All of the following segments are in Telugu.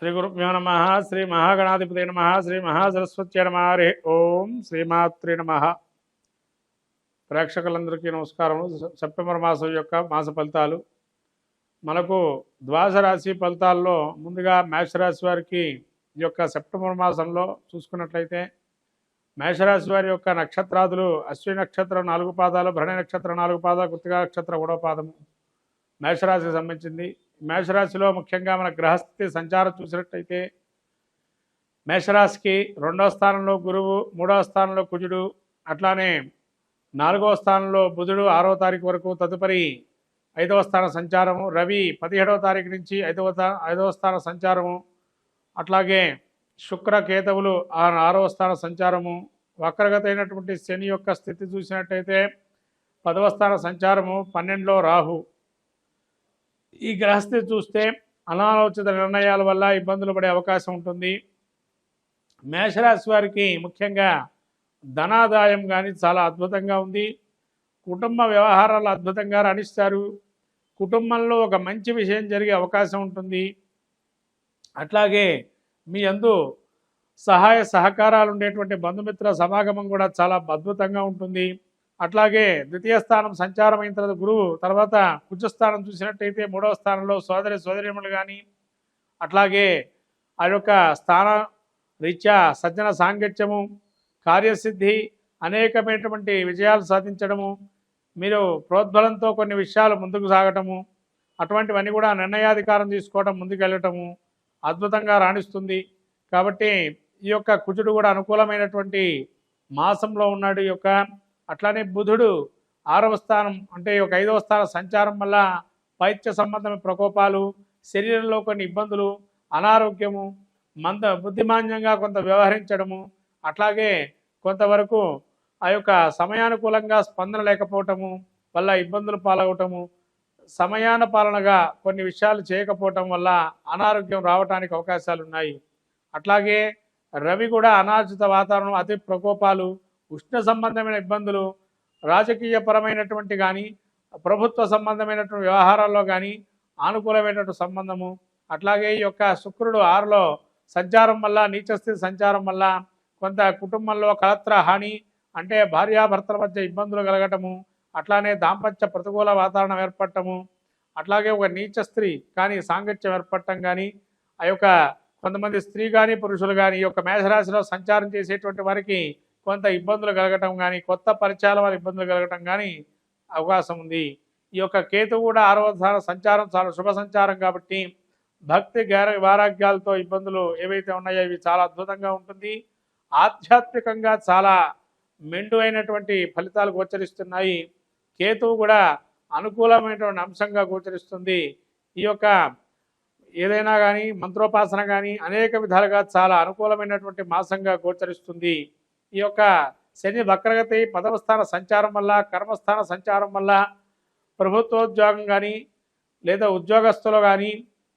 శ్రీ గురుభ్యో నమ శ్రీ మహాగణాధిపతి నమ శ్రీ మహాసరస్వత్య నమ హరి ఓం శ్రీమాత్రి నమ. ప్రేక్షకులందరికీ నమస్కారం సెప్టెంబర్ మాసం యొక్క మాస ఫలితాలు. మనకు ద్వాస రాశి ఫలితాల్లో ముందుగా మేషరాశి వారికి ఈ యొక్క సెప్టెంబర్ మాసంలో చూసుకున్నట్లయితే మేషరాశి వారి యొక్క నక్షత్రాదులు అశ్విని నక్షత్రం నాలుగు పాదాలు భరణి నక్షత్రం నాలుగు పాదాలు కృతికా నక్షత్రం మూడో పాదము. మేషరాశికి సంబంధించింది. మేషరాశిలో ముఖ్యంగా మన గ్రహస్థితి సంచారం చూసినట్టయితే మేషరాశికి రెండవ స్థానంలో గురువు మూడవ స్థానంలో కుజుడు అట్లానే నాలుగవ స్థానంలో బుధుడు ఆరవ తారీఖు వరకు తదుపరి ఐదవ స్థాన సంచారము రవి పదిహేడవ తారీఖు నుంచి ఐదవ ఐదవ స్థాన సంచారము అట్లాగే శుక్ర కేతవులు ఆ ఆరవ స్థాన సంచారము వక్రగత అయినటువంటి శని యొక్క స్థితి చూసినట్టయితే పదవ స్థాన సంచారము పన్నెండులో రాహు. ఈ గ్రహస్థితి చూస్తే అనాలోచిత నిర్ణయాల వల్ల ఇబ్బందులు పడే అవకాశం ఉంటుంది. మేషరాశి వారికి ముఖ్యంగా ధనాదాయం కానీ చాలా అద్భుతంగా ఉంది. కుటుంబ వ్యవహారాలు అద్భుతంగా రాణిస్తారు. కుటుంబంలో ఒక మంచి విషయం జరిగే అవకాశం ఉంటుంది. అట్లాగే మీ అందు సహాయ సహకారాలు ఉండేటువంటి బంధుమిత్ర సమాగమం కూడా చాలా అద్భుతంగా ఉంటుంది. అట్లాగే ద్వితీయ స్థానం సంచారం అయిన తర్వాత గురువు తర్వాత కుజస్థానం చూసినట్టయితే మూడవ స్థానంలో సోదరి సోదరిములు కానీ అట్లాగే ఆ యొక్క స్థాన రీత్యా సజ్జన సాంగత్యము కార్యసిద్ధి అనేకమైనటువంటి విజయాలు సాధించడము మీరు ప్రోద్బలంతో కొన్ని విషయాలు ముందుకు సాగటము అటువంటివన్నీ కూడా నిర్ణయాధికారం తీసుకోవడం ముందుకెళ్ళటము అద్భుతంగా రాణిస్తుంది. కాబట్టి ఈ యొక్క కుజుడు కూడా అనుకూలమైనటువంటి మాసంలో ఉన్నాడు ఈ యొక్క అట్లానే బుధుడు ఆరవ స్థానం అంటే ఒక ఐదవ స్థానం సంచారం వల్ల పైత్య సంబంధమైన ప్రకోపాలు శరీరంలో కొన్ని ఇబ్బందులు అనారోగ్యము మంద బుద్ధిమాన్యంగా కొంత వ్యవహరించడము అట్లాగే కొంతవరకు ఆ యొక్క సమయానుకూలంగా స్పందన లేకపోవటము వల్ల ఇబ్బందులు పాలవటము సమయాన పాలనగా కొన్ని విషయాలు చేయకపోవటం వల్ల అనారోగ్యం రావడానికి అవకాశాలు ఉన్నాయి అట్లాగే రవి కూడా అనార్జిత వాతావరణం అతి ప్రకోపాలు ఉష్ణ సంబంధమైన ఇబ్బందులు రాజకీయపరమైనటువంటి కానీ ప్రభుత్వ సంబంధమైనటువంటి వ్యవహారాల్లో కానీ అనుకూలమైనటువంటి సంబంధము. అట్లాగే ఈ యొక్క శుక్రుడు ఆరులో సంచారం వల్ల నీచస్థితి సంచారం వల్ల కొంత కుటుంబంలో కలత్ర హాని అంటే భార్యాభర్తల మధ్య ఇబ్బందులు కలగటము అట్లానే దాంపత్య ప్రతికూల వాతావరణం ఏర్పడటము అట్లాగే ఒక నీచ స్త్రీ కానీ సాంగత్యం ఏర్పడటం కానీ ఆ యొక్క కొంతమంది స్త్రీ కానీ పురుషులు కానీ ఈ యొక్క మేషరాశిలో సంచారం చేసేటువంటి వారికి కొంత ఇబ్బందులు కలగటం కానీ కొత్త పరిచయాల వల్ల ఇబ్బందులు కలగటం కానీ అవకాశం ఉంది. ఈ యొక్క కేతు కూడా ఆరవ స్థాన సంచారం చాలా శుభ సంచారం కాబట్టి భక్తి గార వారాగ్యాలతో ఇబ్బందులు ఏవైతే ఉన్నాయో ఇవి చాలా అద్భుతంగా ఉంటుంది. ఆధ్యాత్మికంగా చాలా మెండు అయినటువంటి ఫలితాలు గోచరిస్తున్నాయి. కేతువు కూడా అనుకూలమైనటువంటి అంశంగా గోచరిస్తుంది. ఈ యొక్క ఏదైనా కానీ మంత్రోపాసన కానీ అనేక విధాలుగా చాలా అనుకూలమైనటువంటి మాసంగా గోచరిస్తుంది. ఈ యొక్క శని వక్రగతి పదవస్థాన సంచారం వల్ల కర్మస్థాన సంచారం వల్ల ప్రభుత్వోద్యోగం కానీ లేదా ఉద్యోగస్తులు కానీ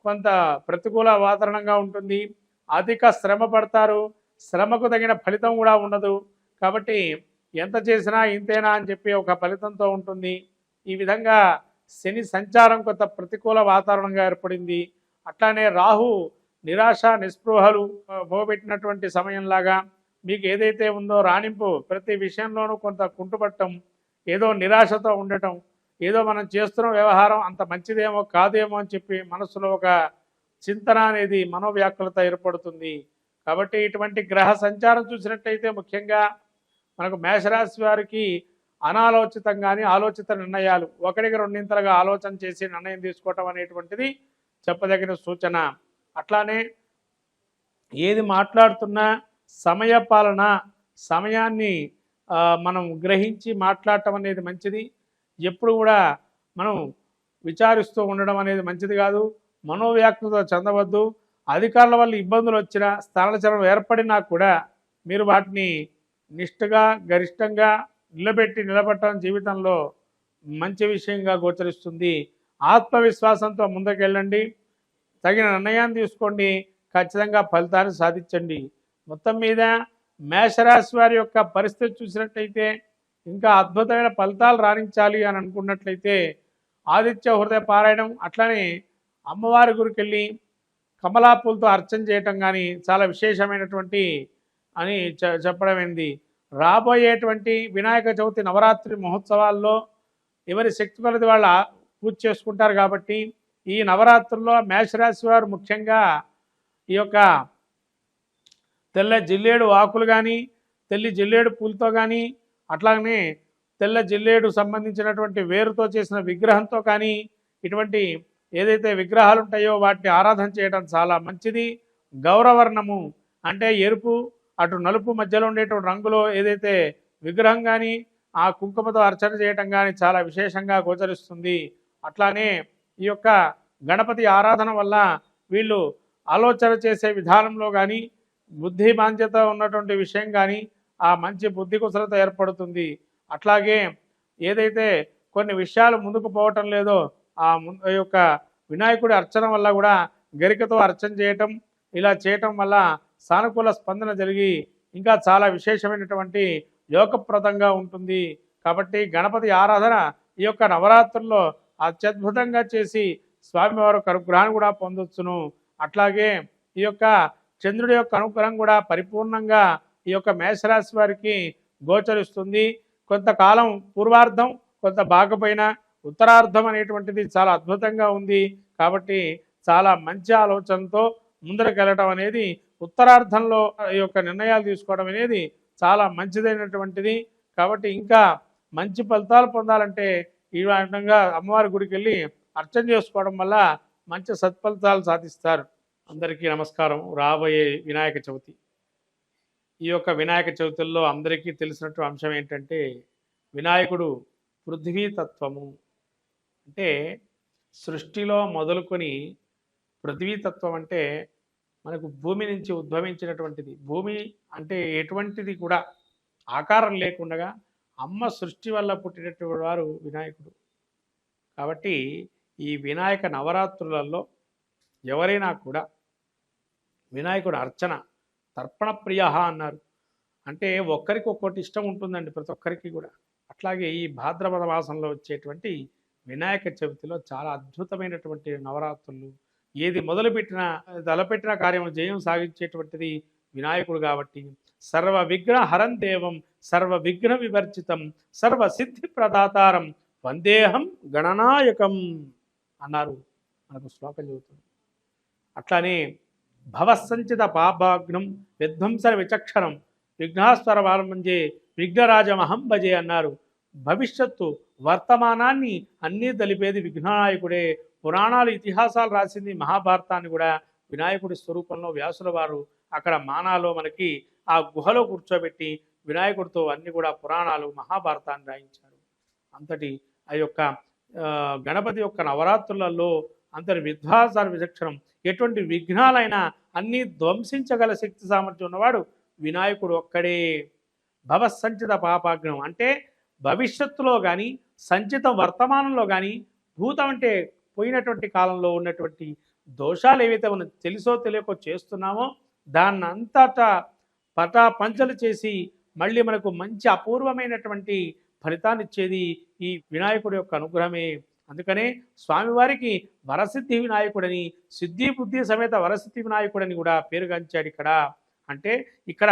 కొంత ప్రతికూల వాతావరణంగా ఉంటుంది. అధిక శ్రమ పడతారు. శ్రమకు తగిన ఫలితం కూడా ఉండదు. కాబట్టి ఎంత చేసినా ఇంతేనా అని చెప్పి ఒక ఫలితంతో ఉంటుంది. ఈ విధంగా శని సంచారం కొంత ప్రతికూల వాతావరణంగా ఏర్పడింది. అట్లానే రాహు నిరాశ నిస్పృహలు ఆ, పోగొట్టినటువంటి సమయంలాగా మీకు ఏదైతే ఉందో రాణింపు ప్రతి విషయంలోనూ కొంత కుంటుపట్టం ఏదో నిరాశతో ఉండటం ఏదో మనం చేస్తున్న వ్యవహారం అంత మంచిదేమో కాదేమో అని చెప్పి మనసులో ఒక చింతన అనేది మనోవ్యాకులత ఏర్పడుతుంది. కాబట్టి ఇటువంటి గ్రహ సంచారం చూసినట్టయితే ముఖ్యంగా మనకు మేషరాశి వారికి అనాలోచితంగానే ఆలోచిత నిర్ణయాలు ఒకరికి రెండింతలుగా ఆలోచన చేసి నిర్ణయం తీసుకోవటం అనేటువంటిది చెప్పదగిన సూచన. అట్లానే ఏది మాట్లాడుతున్నా సమయపాలన సమయాన్ని మనం గ్రహించి మాట్లాడటం అనేది మంచిది. ఎప్పుడు కూడా మనం విచారిస్తూ ఉండడం అనేది మంచిది కాదు. మనోవ్యాక్తతో చెందవద్దు. అధికారుల వల్ల ఇబ్బందులు వచ్చినా స్థానచలనం ఏర్పడినా కూడా మీరు వాటిని నిష్ఠగా గరిష్టంగా నిలబెట్టి నిలబెట్టడం జీవితంలో మంచి విషయంగా గోచరిస్తుంది. ఆత్మవిశ్వాసంతో ముందుకెళ్ళండి. తగిన నిర్ణయాన్ని తీసుకోండి. ఖచ్చితంగా ఫలితాన్ని సాధించండి. మొత్తం మీద మేషరాశి వారి యొక్క పరిస్థితి చూసినట్లయితే ఇంకా అద్భుతమైన ఫలితాలు రాణించాలి అని అనుకున్నట్లయితే ఆదిత్య హృదయ పారాయణం అట్లనే అమ్మవారి గురికి వెళ్ళి కమలా పూలతో అర్చన చేయటం కానీ చాలా విశేషమైనటువంటి అని చెప్పడమైంది రాబోయేటువంటి వినాయక చవితి నవరాత్రి మహోత్సవాల్లో ఎవరి శక్తి కొలది వాళ్ళ పూజ చేసుకుంటారు కాబట్టి ఈ నవరాత్రుల్లో మేషరాశి వారు ముఖ్యంగా ఈ యొక్క తెల్ల జిల్లేడు ఆకులు కానీ తెల్లి జిల్లేడు పూలతో కానీ అట్లాగనే తెల్ల జిల్లేడు సంబంధించినటువంటి వేరుతో చేసిన విగ్రహంతో కానీ ఇటువంటి ఏదైతే విగ్రహాలు ఉంటాయో వాటిని ఆరాధన చేయడం చాలా మంచిది. గౌరవర్ణము అంటే ఎరుపు అటు నలుపు మధ్యలో ఉండేటువంటి రంగులో ఏదైతే విగ్రహం కానీ ఆ కుంకుమతో అర్చన చేయటం కానీ చాలా విశేషంగా గోచరిస్తుంది. అట్లానే ఈ యొక్క గణపతి ఆరాధన వల్ల వీళ్ళు ఆలోచన చేసే విధానంలో కానీ బుద్ధి బాధ్యత ఉన్నటువంటి విషయం కానీ ఆ మంచి బుద్ధి కుశలత ఏర్పడుతుంది. అట్లాగే ఏదైతే కొన్ని విషయాలు ముందుకు పోవటం లేదో ఆ యొక్క వినాయకుడి అర్చన వల్ల కూడా గరికతో అర్చన చేయటం ఇలా చేయటం వల్ల సానుకూల స్పందన జరిగి ఇంకా చాలా విశేషమైనటువంటి యోగప్రదంగా ఉంటుంది. కాబట్టి గణపతి ఆరాధన ఈ యొక్క నవరాత్రుల్లో అత్యద్భుతంగా చేసి స్వామివారి యొక్క అనుగ్రహాన్ని కూడా పొందొచ్చును. అట్లాగే ఈ యొక్క చంద్రుడి యొక్క అనుగ్రహం కూడా పరిపూర్ణంగా ఈ యొక్క మేషరాశి వారికి గోచరిస్తుంది. కొంతకాలం పూర్వార్ధం కొంత బాగపోయిన ఉత్తరార్ధం అనేటువంటిది చాలా అద్భుతంగా ఉంది. కాబట్టి చాలా మంచి ఆలోచనతో ముందరకెళ్ళటం అనేది ఉత్తరార్ధంలో ఈ యొక్క నిర్ణయాలు తీసుకోవడం అనేది చాలా మంచిదైనటువంటిది. కాబట్టి ఇంకా మంచి ఫలితాలు పొందాలంటే ఈ విధంగా అమ్మవారి గుడికి వెళ్ళి అర్చన చేసుకోవడం వల్ల మంచి సత్ఫలితాలు సాధిస్తారు. అందరికీ నమస్కారం. రాబోయే వినాయక చవితి. ఈ యొక్క వినాయక చవితుల్లో అందరికీ తెలిసినట్టు అంశం ఏంటంటే వినాయకుడు పృథ్వీ తత్వము అంటే సృష్టిలో మొదలుకొని పృథ్వీతత్వం అంటే మనకు భూమి నుంచి ఉద్భవించినటువంటిది. భూమి అంటే ఎటువంటిది కూడా ఆకారం లేకుండా అమ్మ సృష్టి వల్ల పుట్టినటువంటి వారు వినాయకుడు. కాబట్టి ఈ వినాయక నవరాత్రులలో ఎవరైనా కూడా వినాయకుడు అర్చన తర్పణ ప్రియ అన్నారు. అంటే ఒక్కరికి ఒక్కటి ఇష్టం ఉంటుందండి ప్రతి ఒక్కరికి కూడా. అట్లాగే ఈ భాద్రపద మాసంలో వచ్చేటువంటి వినాయక చవితిలో చాలా అద్భుతమైనటువంటి నవరాత్రులు ఏది మొదలుపెట్టినా తలపెట్టిన కార్యం జయం సాగించేటువంటిది వినాయకుడు కాబట్టి సర్వ విఘ్న దేవం సర్వ విఘ్న వివర్జితం సర్వ సిద్ధి ప్రదాతారం వందేహం గణనాయకం అన్నారు. మనకు శ్లోకం చెబుతుంది. అట్లానే భవసంచిత పాపాగ్నం విధ్వంసర విచక్షణం విఘ్నాస్వర వారంభంజే విఘ్నరాజమహం భజే అన్నారు. భవిష్యత్తు వర్తమానాన్ని అన్నీ తెలిపేది విఘ్ననాయకుడే. పురాణాలు ఇతిహాసాలు రాసింది మహాభారతాన్ని కూడా వినాయకుడి స్వరూపంలో వ్యాసుల వారు. అక్కడ మానాలో మనకి ఆ గుహలో కూర్చోబెట్టి వినాయకుడితో అన్ని కూడా పురాణాలు మహాభారతాన్ని రాయించారు. అంతటి ఆ యొక్క గణపతి యొక్క నవరాత్రులలో అంతటి విధ్వాసాల విచక్షణం. ఎటువంటి విఘ్నాలైనా అన్నీ ధ్వంసించగల శక్తి సామర్థ్యం ఉన్నవాడు వినాయకుడు ఒక్కడే. భవసంచిత పాపాగ్నం. అంటే భవిష్యత్తులో కానీ సంచిత వర్తమానంలో కానీ భూతం అంటే పోయినటువంటి కాలంలో ఉన్నటువంటి దోషాలు ఏవైతే మనం తెలుసో తెలియకో చేస్తున్నామో దాన్ని అంతటా పటా పంచలు చేసి మళ్ళీ మనకు మంచి అపూర్వమైనటువంటి ఫలితాన్ని ఇచ్చేది ఈ వినాయకుడి యొక్క అనుగ్రహమే. అందుకనే స్వామివారికి వరసిద్ధి వినాయకుడని సిద్ధి బుద్ధి సమేత వరసిద్ధి వినాయకుడని కూడా పేరుగాంచాడు ఇక్కడ. అంటే ఇక్కడ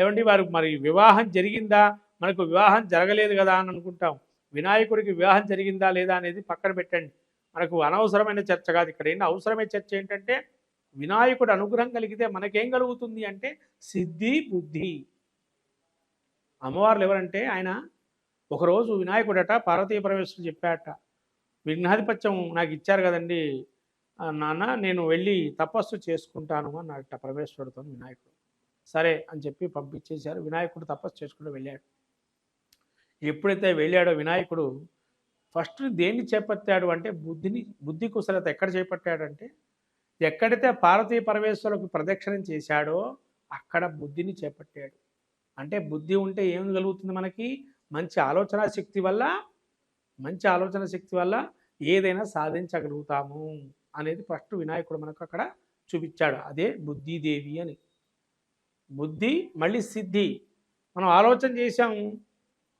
ఏమండి వారు మరి వివాహం జరిగిందా? మనకు వివాహం జరగలేదు కదా అని అనుకుంటాం. వినాయకుడికి వివాహం జరిగిందా లేదా అనేది పక్కన పెట్టండి. మనకు అనవసరమైన చర్చ కాదు ఇక్కడ. ఏంటి? అవసరమైన చర్చ ఏంటంటే వినాయకుడు అనుగ్రహం కలిగితే మనకేం కలుగుతుంది అంటే సిద్ధి బుద్ధి. అమ్మవార్లు ఎవరంటే ఆయన ఒకరోజు వినాయకుడట పార్వతీ పరమేశ్వరుడు చెప్పాట విఘ్నాధిపత్యం నాకు ఇచ్చారు కదండి నాన్న నేను వెళ్ళి తపస్సు చేసుకుంటాను అన్నాడట పరమేశ్వరుడితో వినాయకుడు. సరే అని చెప్పి పంపించేశారు. వినాయకుడు తపస్సు చేసుకుంటూ వెళ్ళాడు. ఎప్పుడైతే వెళ్ళాడో వినాయకుడు ఫస్ట్ దేన్ని చేపట్టాడు అంటే బుద్ధిని బుద్ధి కుశలత ఎక్కడ చేపట్టాడంటే ఎక్కడైతే పార్వతీ పరమేశ్వరులకు ప్రదక్షిణం చేశాడో అక్కడ బుద్ధిని చేపట్టాడు. అంటే బుద్ధి ఉంటే ఏం కలుగుతుంది మనకి? మంచి ఆలోచన శక్తి వల్ల మంచి ఆలోచన శక్తి వల్ల ఏదైనా సాధించగలుగుతాము అనేది ఫస్ట్ వినాయకుడు మనకు అక్కడ చూపించాడు. అదే బుద్ధిదేవి అని. బుద్ధి మళ్ళీ సిద్ధి. మనం ఆలోచన చేశాము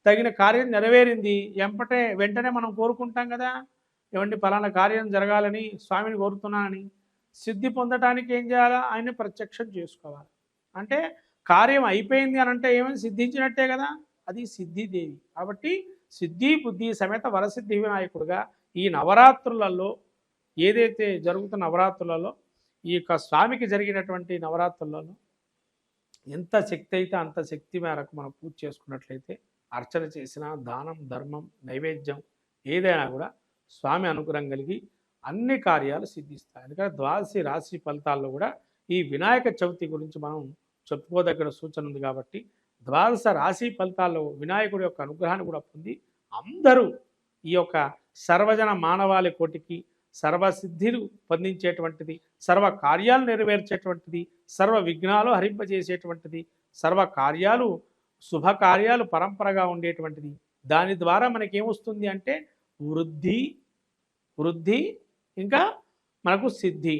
తగిన కార్యం నెరవేరింది. ఎంపటే వెంటనే మనం కోరుకుంటాం కదా. ఏమండి ఫలానా కార్యం జరగాలని స్వామిని కోరుతున్నానని. సిద్ధి పొందటానికి ఏం చేయాలా? ఆయన్ని ప్రత్యక్షం చేసుకోవాలి. అంటే కార్యం అయిపోయింది అని అంటే ఏమైనా? సిద్ధించినట్టే కదా. అది సిద్ధిదేవి. కాబట్టి సిద్ధి బుద్ధి సమేత వరసిద్ధి వినాయకుడుగా ఈ నవరాత్రులలో ఏదైతే జరుగుతున్న నవరాత్రులలో ఈ యొక్క స్వామికి జరిగినటువంటి నవరాత్రులలో ఎంత శక్తి అయితే అంత శక్తి మేరకు మనం పూజ చేసుకున్నట్లయితే అర్చన చేసిన దానం ధర్మం నైవేద్యం ఏదైనా కూడా స్వామి అనుగ్రహం కలిగి అన్ని కార్యాలు సిద్ధిస్తాయి. ఎందుకంటే ద్వాదశి రాశి ఫలితాల్లో కూడా ఈ వినాయక చవితి గురించి మనం చెప్పుకోదగిన సూచన ఉంది కాబట్టి ద్వాదశ రాశి ఫలితాల్లో వినాయకుడి యొక్క అనుగ్రహాన్ని కూడా పొంది అందరూ ఈ యొక్క సర్వజన మానవాళి కోటికి సర్వసిద్ధిలు పొందించేటువంటిది సర్వ కార్యాలు నెరవేర్చేటువంటిది సర్వ విఘ్నాలు హరింపజేసేటువంటిది సర్వ కార్యాలు శుభకార్యాలు పరంపరగా ఉండేటువంటిది. దాని ద్వారా మనకేమొస్తుంది అంటే వృద్ధి వృద్ధి ఇంకా మనకు సిద్ధి.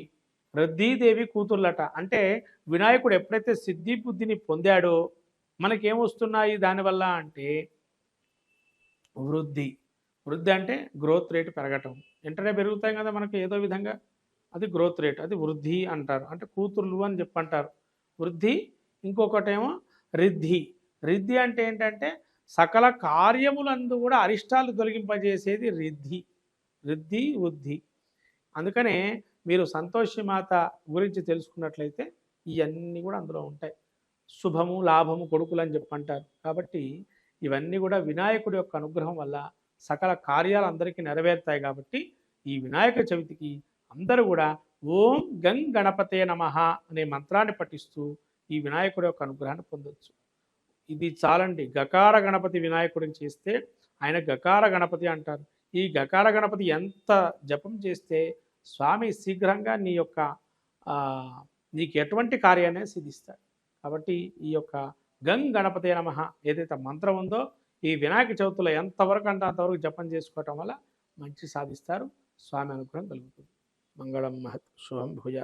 రద్దీదేవి కూతుర్లట అంటే వినాయకుడు ఎప్పుడైతే సిద్ధి బుద్ధిని పొందాడో మనకేమొస్తున్నాయి దానివల్ల అంటే వృద్ధి. వృద్ధి అంటే గ్రోత్ రేట్ పెరగటం. వెంటనే పెరుగుతాయి కదా మనకు ఏదో విధంగా. అది గ్రోత్ రేట్ అది వృద్ధి అంటారు. అంటే కూతుర్లు అని చెప్పంటారు. వృద్ధి ఇంకొకటేమో రిద్ధి. రిద్ధి అంటే ఏంటంటే సకల కార్యములందు కూడా అరిష్టాలు తొలగింపజేసేది రిద్ధి. రిద్ధి వృద్ధి. అందుకనే మీరు సంతోషి మాత గురించి తెలుసుకున్నట్లయితే ఇవన్నీ కూడా అందులో ఉంటాయి. శుభము లాభము కొడుకులు అని చెప్పంటారు. కాబట్టి ఇవన్నీ కూడా వినాయకుడి యొక్క అనుగ్రహం వల్ల సకల కార్యాలు అందరికీ నెరవేరుతాయి కాబట్టి ఈ వినాయక చవితికి అందరూ కూడా ఓం గం గణపతే నమః అనే మంత్రాన్ని పఠిస్తూ ఈ వినాయకుడి యొక్క అనుగ్రహాన్ని పొందొచ్చు. ఇది చాలండి. గకార గణపతి వినాయకుడిని చేస్తే ఆయన గకార గణపతి అంటారు. ఈ గకార గణపతి ఎంత జపం చేస్తే స్వామి శీఘ్రంగా నీ యొక్క నీకు ఎటువంటి కార్యాన్ని సిద్ధిస్తాడు. కాబట్టి ఈ యొక్క గం గణపతే నమ ఏదైతే మంత్రం ఉందో ఈ వినాయక చవితిలో ఎంతవరకు అంటే అంతవరకు జపం చేసుకోవటం వల్ల మంచి సాధిస్తారు. స్వామి అనుగ్రహం కలుగుతుంది. మంగళం మహత్ శుభం భుజ